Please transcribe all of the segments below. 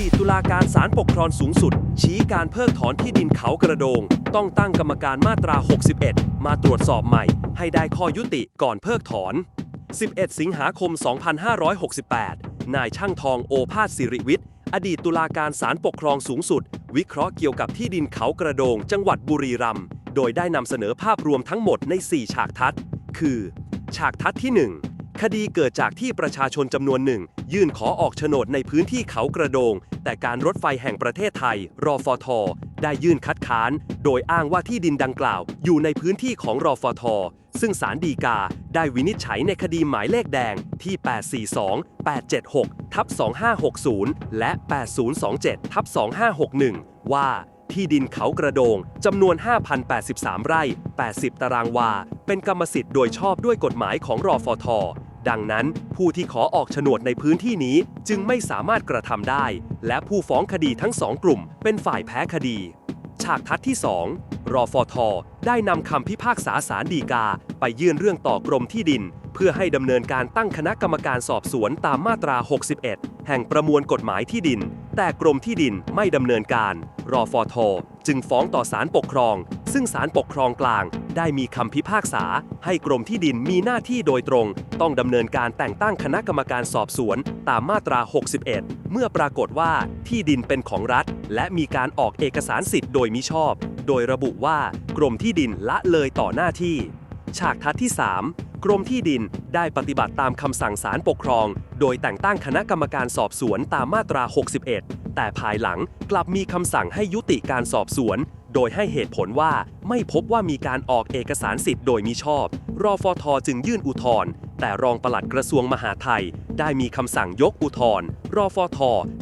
ดีตตุลาการศาลปกครองสูงสุด ชี้การเพิกถอนที่ดินเขากระโดง ต้องตั้งกรรมการมาตรา 61 มาตรวจสอบใหม่ ให้ได้ข้อยุติก่อนเพิกถอน 11 สิงหาคม 2568 นายช่างทองโอภาสสิริวิทย์ อดีตตุลาการศาลปกครองสูงสุด วิเคราะห์เกี่ยวกับที่ดินเขากระโดง จังหวัดบุรีรัมย์ โดยได้นำเสนอภาพรวมทั้งหมดใน 4 ฉากทัศน์ คือ ฉากทัศน์ที่ 1 คดีเกิดจากที่ประชาชนจำนวนหนึ่ง ยื่นขอออกโฉนดในพื้นที่เขากระโดง แต่การรถไฟแห่งประเทศไทย รอฟทได้ยื่นคัดค้าน โดยอ้างว่าที่ดินดังกล่าว อยู่ในพื้นที่ของรอฟทซึ่งสารดีกาได้วินิจฉัยในคดีหมายเลขแดงที่ 842 876 ทับ 2560 และ 8027 ทับ 2561 ว่าที่ดินเขากระโดง จำนวน 5,083 ไร่ 80 ตารางวา เป็นกรรมสิทธิ์โดยชอบด้วยกฎหมายของรอฟท ดังนั้นผู้ที่ขอออกโฉนดในพื้นที่นี้จึงไม่สามารถกระทำได้ และผู้ฟ้องคดีทั้งสองกลุ่ม เป็นฝ่ายแพ้คดี ฉากทัศน์ที่ 2 รอฟอทได้นำคำพิพากษาสารดีกา ไปยื่นเรื่องต่อกรมที่ดิน เพื่อให้ดำเนินการตั้งคณะกรรมการสอบสวนตามมาตรา 61 แห่งประมวลกฎหมายที่ดิน แต่กรมที่ดินไม่ดำเนินการ รอฟอท จึงฟ้องต่อศาลปกครอง ซึ่งศาลปกครองกลาง ได้มีคำพิพากษา ให้กรมที่ดินมีหน้าที่โดยตรง ต้องดำเนินการแต่งตั้งคณะกรรมการสอบสวน ตามมาตรา 61 เมื่อปรากฏว่าที่ดินเป็นของรัฐ และมีการออกเอกสารสิทธิ์โดยมิชอบ โดยระบุว่ากรมที่ดินละเลยต่อหน้าที่ ฉากทัศน์ที่ 3กรมที่ดินได้ปฏิบัติตามคำสั่งศาลปกครอง โดยแต่งตั้งคณะกรรมการสอบสวนตามมาตรา 61 แต่ภายหลังกลับมีคำสั่งให้ยุติการสอบสวน โดยให้เหตุผลว่าไม่พบว่ามีการออกเอกสารสิทธิ์โดยมิชอบ รอฟทจึงยื่นอุทธรณ์แต่รองปลัดกระทรวงมหาดไทย ได้มีคำสั่งยกอุทธรณ์รอฟท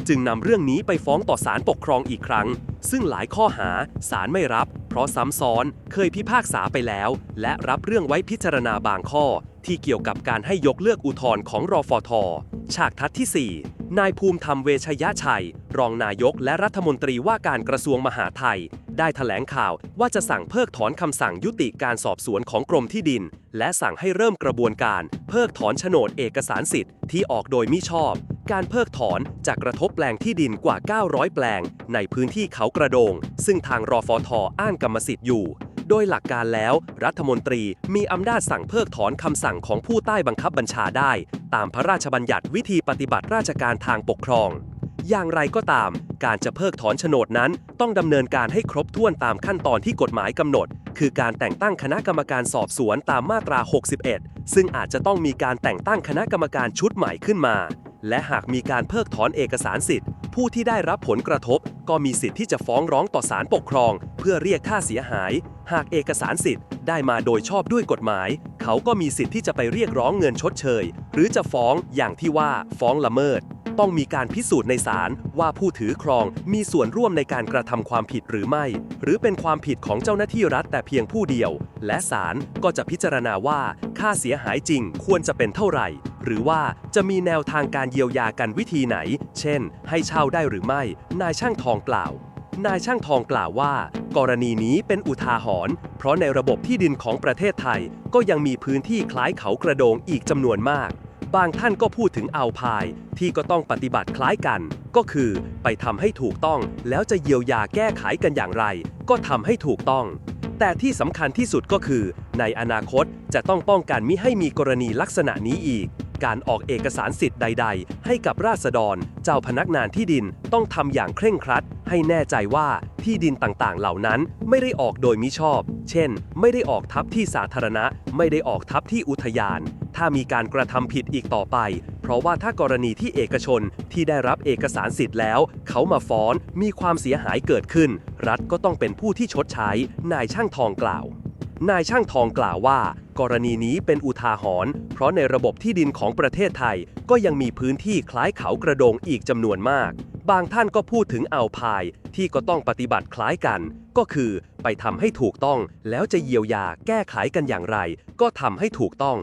จึงนำเรื่องนี้ไปฟ้องต่อศาลปกครองอีกครั้ง ซึ่งหลายข้อหาศาลไม่รับ เพราะซ้ำซ้อนเคยพิพากษาไปแล้ว และรับเรื่องไว้พิจารณาบางข้อ ที่เกี่ยวกับการให้ยกเลิกอุทธรณ์ของรอฟท ฉากทัศน์ที่ 4 นายภูมิธรรมเวชยชัย รองนายกและรัฐมนตรีว่าการกระทรวงมหาดไทย ได้ถแถลงข่าวว่าจะสั่งเพิกถอนคำสั่งยุติการสอบสวนของกรมที่ดิน และสั่งให้เริ่มกระบวนการ เพิกถอนโฉนดเอกสารสิทธิ์ที่ออกโดยมิชอบ การเพิกถอนจะกระทบแปลงที่ดินกว่า 900 แปลง ในพื้นที่เขากระโดง ซึ่งทางรอฟทอ้างกรรมสิทธิ์อยู่ โดยหลักการแล้ว รัฐมนตรีมีอำนาจสั่งเพิกถอนคำสั่งของผู้ใต้บังคับบัญชาได้ ตามพระราชบัญญัติวิธีปฏิบัติราชการทางปกครอง อย่างไรก็ตาม การจะเพิกถอนโฉนดนั้น ต้องดำเนินการให้ครบถ้วนตามขั้นตอนที่กฎหมายกำหนด คือการแต่งตั้งคณะกรรมการสอบสวนตามมาตรา 61 ซึ่งอาจจะต้องมีการแต่งตั้งคณะกรรมการชุดใหม่ขึ้นมา และหากมีการเพิกถอนเอกสารสิทธิ์ ผู้ที่ได้รับผลกระทบ ก็มีสิทธิ์ที่จะฟ้องร้องต่อศาลปกครอง เพื่อเรียกค่าเสียหาย หากเอกสารสิทธิ์ได้มาโดยชอบด้วยกฎหมาย เขาก็มีสิทธิ์ที่จะไปเรียกร้องเงินชดเชย หรือจะฟ้องอย่างที่ว่าฟ้องละเมิด ต้องมีการพิสูจน์ในศาลว่าผู้ถือครองมีส่วนร่วมในการกระทำความผิดหรือไม่ หรือเป็นความผิดของเจ้าหน้าที่รัฐแต่เพียงผู้เดียว และศาลก็จะพิจารณาว่าค่าเสียหายจริงควรจะเป็นเท่าไหร่ หรือว่าจะมีแนวทางการเยียวยากันวิธีไหน เช่น ให้เช่าได้หรือไม่ นายช่างทองกล่าวนายช่างทองกล่าวว่า กรณีนี้เป็นอุทาหรณ์เพราะในระบบที่ดินของประเทศไทย ก็ยังมีพื้นที่คล้ายเขากระโดงอีกจำนวนมาก บางท่านก็พูดถึงเอัลพายที่ก็ต้องปฏิบัติคล้ายกัน ก็คือ ไปทำให้ถูกต้อง แล้วจะเยียวยาแก้ไขกันอย่างไร ก็ทำให้ถูกต้อง แต่ที่สำคัญที่สุดก็คือ ในอนาคตจะต้องป้องกันมิให้มีกรณีลักษณะนี้อีก การออกเอกสารสิทธิ์ใด ๆ ให้กับราษฎร เจ้าพนักงานที่ดินต้องทำอย่างเคร่งครัด ให้แน่ใจว่าที่ดินต่างๆ เหล่านั้นไม่ได้ออกโดยมิชอบ เช่น ไม่ได้ออกทับที่สาธารณะ ไม่ได้ออกทับที่อุทยาน ถ้ามีการกระทำผิดอีกต่อไป เพราะว่าถ้ากรณีที่เอกชนที่ได้รับเอกสารสิทธิ์แล้ว เขามาฟ้อนมีความเสียหายเกิดขึ้น รัฐก็ต้องเป็นผู้ที่ชดใช้ นายช่างทองกล่าวนายช่างทองกล่าวว่า กรณีนี้เป็นอุทาหรณ์เพราะในระบบที่ดินของประเทศไทย ก็ยังมีพื้นที่คล้ายเขากระโดงอีกจำนวนมาก บางท่านก็พูดถึงเอัลพายที่ก็ต้องปฏิบัติคล้ายกัน ก็คือไปทำให้ถูกต้องแล้วจะเยียวยาแก้ไขกันอย่างไร ก็ทำให้ถูกต้อง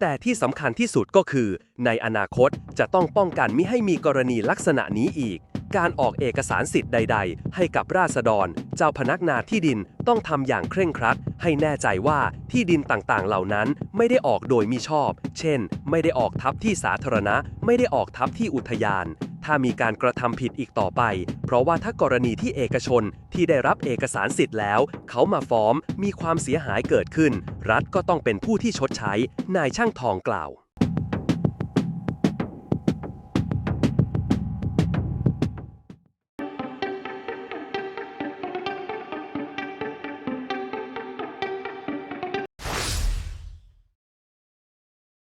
แต่ที่สำคัญที่สุดก็คือ ในอนาคตจะต้องป้องกันมิให้มีกรณีลักษณะนี้อีก การออกเอกสารสิทธิ์ใด ๆ ให้กับราษฎร เจ้าพนักงานที่ดินต้องทำอย่างเคร่งครัด ให้แน่ใจว่าที่ดินต่างๆ เหล่านั้นไม่ได้ออกโดยมิชอบ เช่น ไม่ได้ออกทับที่สาธารณะ ไม่ได้ออกทับที่อุทยาน ถ้ามีการกระทำผิดอีกต่อไป เพราะว่าถ้ากรณีที่เอกชนที่ได้รับเอกสารสิทธิ์แล้ว เขามาฟ้องมีความเสียหายเกิดขึ้น รัฐก็ต้องเป็นผู้ที่ชดใช้ นายช่างทองกล่าว